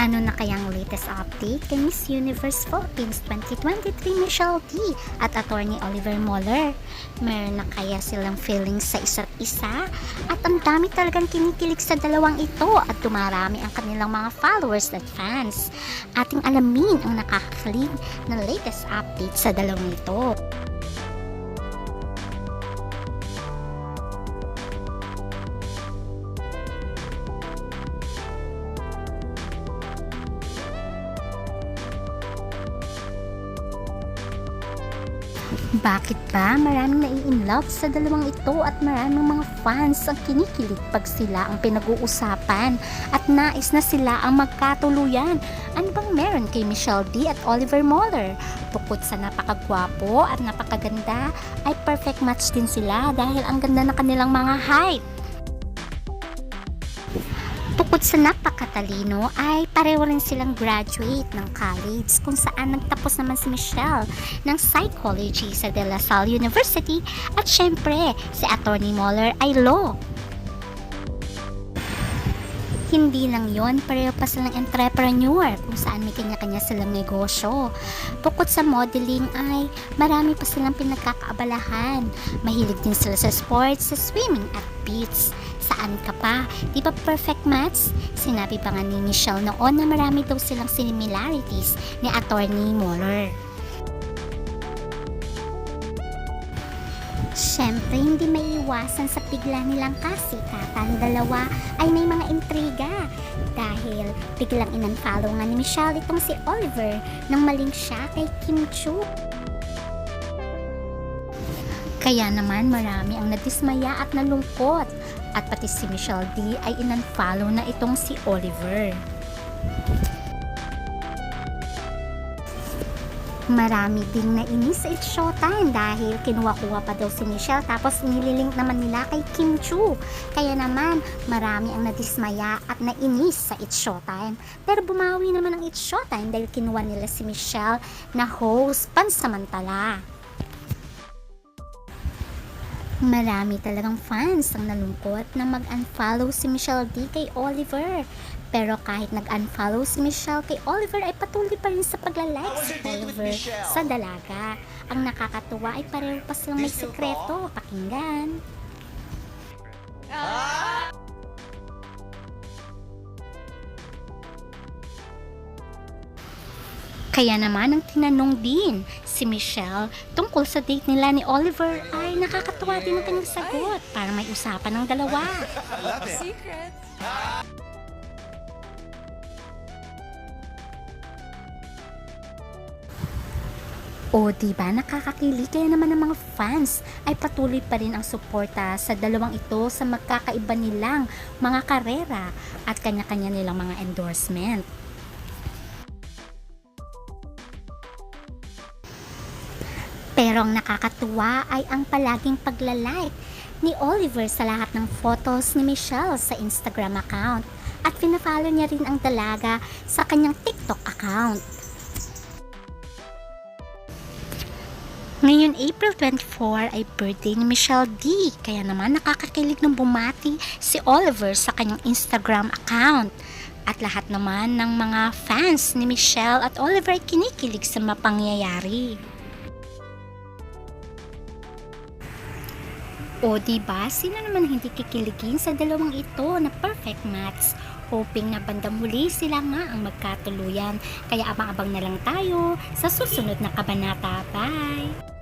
Ano na kayang latest update kay Miss Universe Philippines 2023 Michelle D at attorney Oliver Moller? Meron na kaya silang feelings sa isa't isa? At ang dami talagang kinikilig sa dalawang ito at dumarami ang kanilang mga followers at fans. Ating alamin ang nakakakilig na latest update sa dalawang ito. Bakit ba maraming nai-inlove sa dalawang ito at maraming mga fans ang kinikilig pag sila ang pinag-uusapan at nais na sila ang magkatuluyan? Ano bang meron kay Michelle D at Oliver Moller? Bukod sa napakagwapo at napakaganda, ay perfect match din sila dahil ang ganda ng kanilang mga height. Bukod sa napakatalino ay pareho rin silang graduate ng college kung saan nagtapos naman si Michelle ng psychology sa De La Salle University at syempre si Attorney Moller ay law. Hindi lang yon, pareho pa silang entrepreneur kung saan may kanya-kanya silang negosyo. Bukod sa modeling ay marami pa silang pinagkakaabalahan. Mahilig din sila sa sports, sa swimming at beach. Saan ka pa? Di ba perfect match? Sinabi pa nga ni Michelle noon na marami daw silang similarities ni Attorney Moller. Siyempre, hindi maiiwasan sa bigla nilang kasikatan. Dalawa ay may mga intriga. Dahil biglang in-unfollow nga ni Michelle itong si Oliver nang maling siya kay Kim Chu. Kaya naman marami ang nadismaya at nalungkot at pati si Michelle D ay in-unfollow na itong si Oliver. Marami ding nainis sa It's Showtime dahil kinuha-kuha pa daw si Michelle tapos nililink naman nila kay Kim Chu. Kaya naman marami ang nadismaya at nainis sa It's Showtime. Pero bumawi naman ang It's Showtime dahil kinuha nila si Michelle na host pansamantala. Marami talagang fans ang nalungkot na mag-unfollow si Michelle D kay Oliver. Pero kahit nag-unfollow si Michelle kay Oliver ay patuloy pa rin sa paglalike si Oliver sa dalaga. Ang nakakatuwa ay pareho pa silang may sikreto. Pakinggan. Kaya naman ang tinanong din si Michelle tungkol sa date nila ni Oliver ay nakakatuwa din ang kanyang sagot para may usapan ng dalawa. Secret. O di ba nakakakilig kaya naman ng mga fans ay patuloy pa rin ang suporta sa dalawang ito sa magkakaiba nilang mga karera at kanya-kanya nilang mga endorsement. Pero ang nakakatuwa ay ang palaging paglalike ni Oliver sa lahat ng photos ni Michelle sa Instagram account at pinafollow niya rin ang dalaga sa kanyang TikTok account. Ngayon, April 24 ay birthday ni Michelle D. Kaya naman nakakakilig ng bumati si Oliver sa kanyang Instagram account. At lahat naman ng mga fans ni Michelle at Oliver ay kinikilig sa mapangyayari. O di ba sino naman hindi kikiligin sa dalawang ito na perfect match? Hoping na bandang huli sila nga ang magkatuluyan. Kaya abang-abang na lang tayo sa susunod na kabanata. Bye!